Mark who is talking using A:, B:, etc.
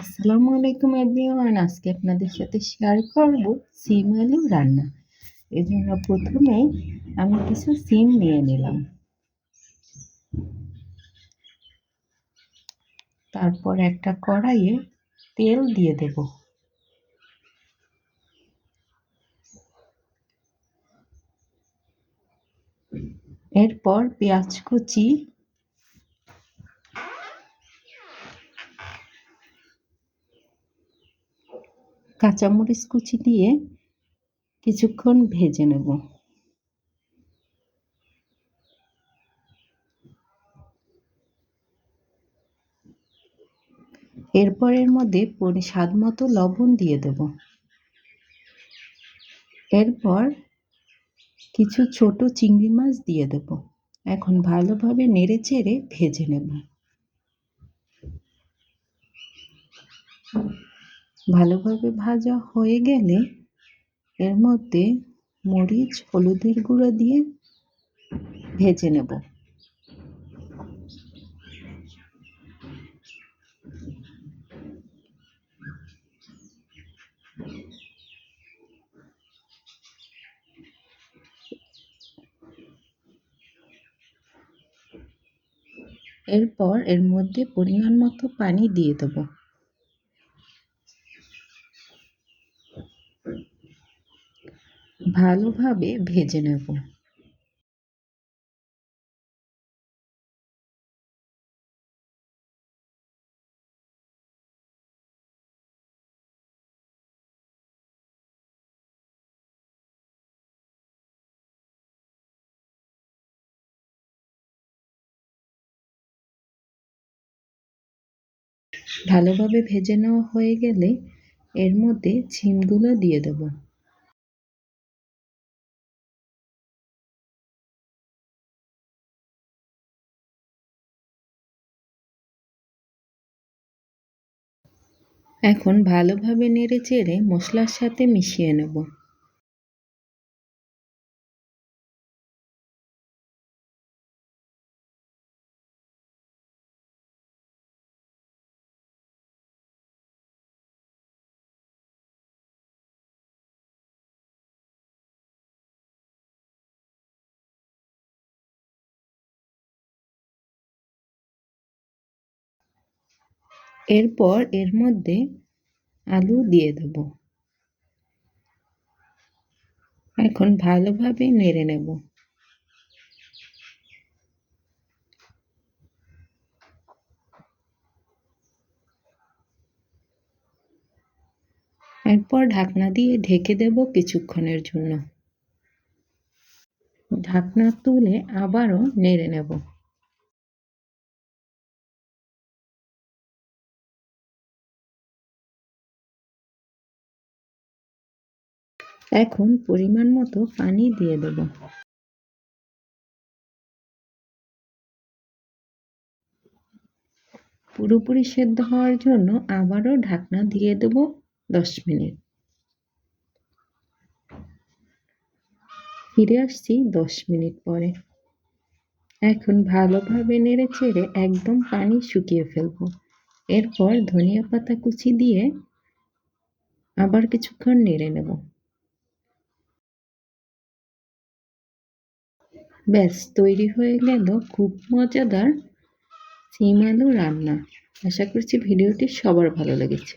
A: আসসালামু আলাইকুম এভরিওয়ান আজকে আপনাদের সাথে শেয়ার করব সিম আলু রান্না। এই জন্য প্রথমেই আমি কিছু সিম নিয়ে নিলাম। তারপর একটা কড়াইয়ে তেল দিয়ে দেব। এরপর পেঁয়াজ কুচি কাঁচামরিচ কুচি দিয়ে কিছুক্ষণ ভেজে নেব। এরপর এর মধ্যে স্বাদ মতো লবণ দিয়ে দেব। এরপর কিছু ছোট চিংড়ি মাছ দিয়ে দেব। এখন ভালোভাবে নেড়ে চেড়ে ভেজে নেব। ভালোভাবে ভাজা হয়ে গেলে এর মধ্যে মরিচ, হলুদের গুঁড়ো দিয়ে ভেজে নেব। এরপর এর মধ্যে পরিমাণ মতো পানি দিয়ে দেবো। ভালোভাবে ভেজে নেব। ভালোভাবে ভেজে নেওয়া হয়ে গেলে এর মধ্যে ছিমগুলো দিয়ে দেবো। এখন ভালোভাবে নেড়ে চেড়ে মশলার সাথে মিশিয়ে নেব। এরপর এর মধ্যে আলু দিয়ে দেব। এখন ভালোভাবে নেড়ে নেব। এরপর ঢাকনা দিয়ে ঢেকে দেব কিছুক্ষণের জন্য। ঢাকনা তুলে আবারও নেড়ে নেব। এখন পরিমাণ মতো পানি দিয়ে দেব। পুরোপুরি সেদ্ধ হওয়ার জন্য আবারও ঢাকনা দিয়ে দেব দশ মিনিট। ফিরে আসছি দশ মিনিট পরে। এখন ভালোভাবে নেড়ে চেড়ে একদম পানি শুকিয়ে ফেলব। এরপর ধনিয়া পাতা কুচি দিয়ে আবার কিছুক্ষণ নেড়ে নেব। ব্যাস, তৈরি হয়ে গেল খুব মজাদার সিম আলু রান্না। আশা করছি ভিডিওটি সবার ভালো লেগেছে।